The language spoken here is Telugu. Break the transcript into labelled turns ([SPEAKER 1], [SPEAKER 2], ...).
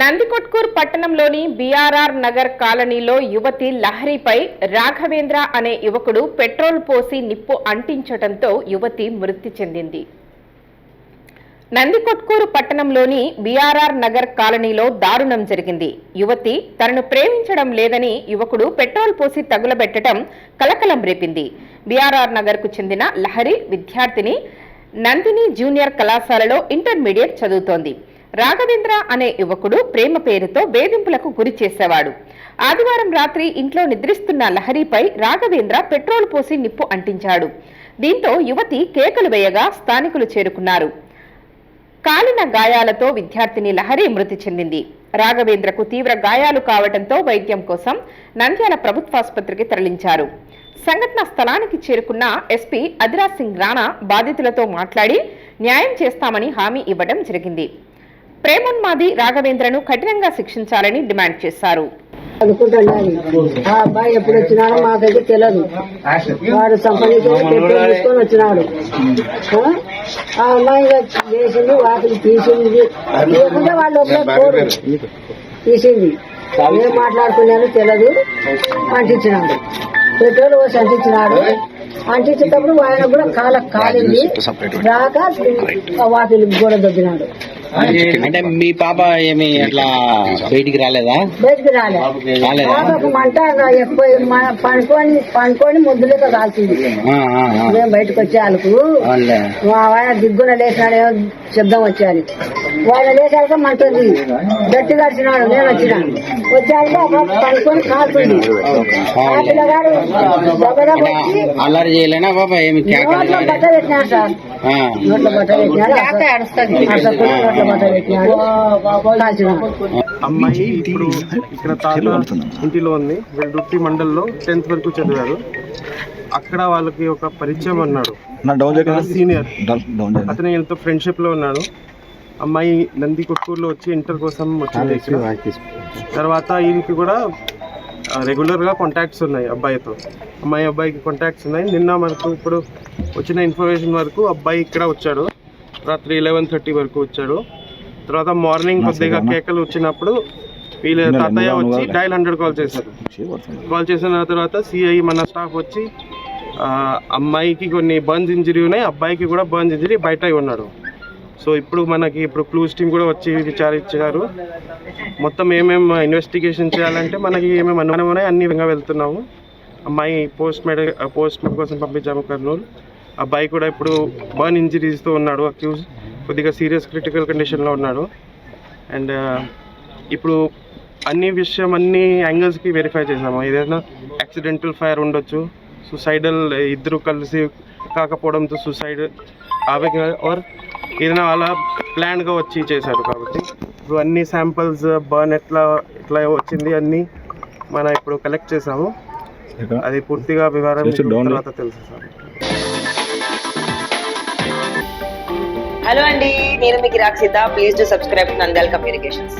[SPEAKER 1] నందికొట్కూర్ పట్టణంలోని బీఆర్ఆర్ నగర్ కాలనీలో యువతి లహరిపై రాఘవేంద్ర అనే యువకుడు పెట్రోల్ పోసి నిప్పు అంటించడంతో యువతి మృతి చెందింది. నందికొట్కూరు పట్టణంలోని బీఆర్ఆర్ నగర్ కాలనీలో దారుణం జరిగింది. యువతి తనను ప్రేమించడం లేదని యువకుడు పెట్రోల్ పోసి తగులబెట్టడం కలకలం రేపింది. బీఆర్ఆర్ నగర్కు చెందిన లహరి విద్యార్థిని నందిని జూనియర్ కళాశాలలో ఇంటర్మీడియట్ చదువుతోంది. రాఘవేంద్ర అనే యువకుడు ప్రేమ పేరుతో వేధింపులకు గురి చేసేవాడు. ఆదివారం రాత్రి ఇంట్లో నిద్రిస్తున్న లహరిపై రాఘవేంద్ర పెట్రోల్ పోసి నిప్పు అంటించాడు. దీంతో యువతి కేకలు వేయగా స్థానికులు చేరుకున్నారు. కాలిన గాయాలతో విద్యార్థిని లహరి మృతి చెందింది. రాఘవేంద్రకు తీవ్ర గాయాలు కావడంతో వైద్యం కోసం నంద్యాల ప్రభుత్వాసుపత్రికి తరలించారు. సంఘటన స్థలానికి చేరుకున్న ఎస్పీ అదిరాజ్ సింగ్ రాణా బాధితులతో మాట్లాడి న్యాయం చేస్తామని హామీ ఇవ్వడం జరిగింది. ప్రేమోన్మాది రాఘవేంద్రను కఠినంగా శిక్షించాలని డిమాండ్ చేశారు.
[SPEAKER 2] ఆ అబ్బాయి ఎప్పుడు వచ్చినాడో మాకైతే తెలియదు వాడు సంపాదించుకొని తీసుకొని వచ్చినాడు. ఆ? అమ్మాయి చేసింది వాటిని తీసింది. లేకుంటే వాళ్ళు ఒకటే తీసింది. ఏం మాట్లాడుతున్నారో తెలియదు అంటించినాడు. పెట్రోల్ పోసి అంటించినాడు అంటించేటప్పుడు ఆయన కూడా కాల కాలింది. రాక వాటిని కూడా దొబ్బినాడు.
[SPEAKER 3] అంటే మీ పాప ఏమి అట్లా బయటికి రాలేదా?
[SPEAKER 2] బయటికి రాలే.
[SPEAKER 3] రాలేదా?
[SPEAKER 2] మంట ఎక్కువ మ- పండుకొని పండుకొని ముద్దులేక కాల్చింది.
[SPEAKER 3] ఆ, ఆ, ఆ.
[SPEAKER 2] మేము బయటకు వచ్చే వాళ్ళకు దిగ్గున లేచినాడు ఏమో శబ్దం వచ్చాను ఆయన లేచాక ఉంది. గట్టి గడిచినాడు నేను వచ్చిన వచ్చాక పండుకొని ఆ పిల్లగాడు
[SPEAKER 3] అల్లరి చేయలేనా పాప ఏమి
[SPEAKER 2] నోట్లో? బట్ట పెట్టినాడు సార్. నోట్లో బట్ట పెట్టినాడు. కాల్చినాడు
[SPEAKER 4] అమ్మాయి ఇప్పుడు ఇక్కడ తాత ఇంటిలో ఉంది. వీళ్ళు దుర్తి మండల్లో టెన్త్ వరకు చదివారు అక్కడ వాళ్ళకి ఒక పరిచయం అన్నాడు. సీనియర్ అతను వీళ్ళతో ఫ్రెండ్షిప్లో ఉన్నాడు. అమ్మాయి నంది కొట్టూరులో వచ్చి ఇంటర్ కోసం వచ్చింది. తర్వాత ఈయనకి కూడా రెగ్యులర్గా కాంటాక్ట్స్ ఉన్నాయి అబ్బాయితో. అమ్మాయి అబ్బాయికి కాంటాక్ట్స్ ఉన్నాయి. నిన్న మనకు ఇప్పుడు వచ్చిన ఇన్ఫర్మేషన్ వరకు అబ్బాయి ఇక్కడ వచ్చాడు. రాత్రి లెవెన్ థర్టీ వరకు వచ్చాడు. తర్వాత మార్నింగ్ కొద్దిగా కేకలు వచ్చినప్పుడు వీళ్ళ తాతయ్య వచ్చి డైల్ హండ్రెడ్ కాల్ చేశారు. కాల్ చేసిన తర్వాత సిఐ మన స్టాఫ్ వచ్చి అమ్మాయికి కొన్ని బర్న్స్ ఇంజరీ ఉన్నాయి. అబ్బాయికి కూడా బర్న్స్ ఇంజరీ బయట ఉన్నాడు. సో ఇప్పుడు మనకి ఇప్పుడు క్లూస్ టీమ్ కూడా వచ్చి విచారించారు. మొత్తం ఏమేమి ఇన్వెస్టిగేషన్ చేయాలంటే మనకి ఏమేమి అనుమానం ఉన్నాయి అన్ని విధంగా వెళ్తున్నాము. అమ్మాయి పోస్ట్ మెడ పోస్ట్ మెడ కోసం పంపించాము కర్నూలు. అబ్బాయి కూడా ఇప్పుడు బర్న్ ఇంజరీస్తో ఉన్నాడు అక్యూజ్ కొద్దిగా సీరియస్ క్రిటికల్ కండిషన్లో ఉన్నాడు. అండ్ ఇప్పుడు అన్ని విషయం అన్ని యాంగిల్స్కి వెరిఫై చేసాము ఏదైనా యాక్సిడెంటల్ ఫైర్ ఉండొచ్చు సుసైడల్ ఇద్దరు కలిసి కాకపోవడంతో సుసైడ్ ఆవేగ ఆర్ ఏదైనా అలా ప్లాన్గా వచ్చి చేశారు కాబట్టి. ఇప్పుడు అన్ని శాంపిల్స్ బర్న్ ఎట్లా ఎట్లా వచ్చింది అన్నీ మన ఇప్పుడు కలెక్ట్ చేసాము. అది పూర్తిగా వివరం తర్వాత తెలుసు సార్.
[SPEAKER 5] హలో అండి నేను మీకు Rakshitha please to subscribe Nandyal communications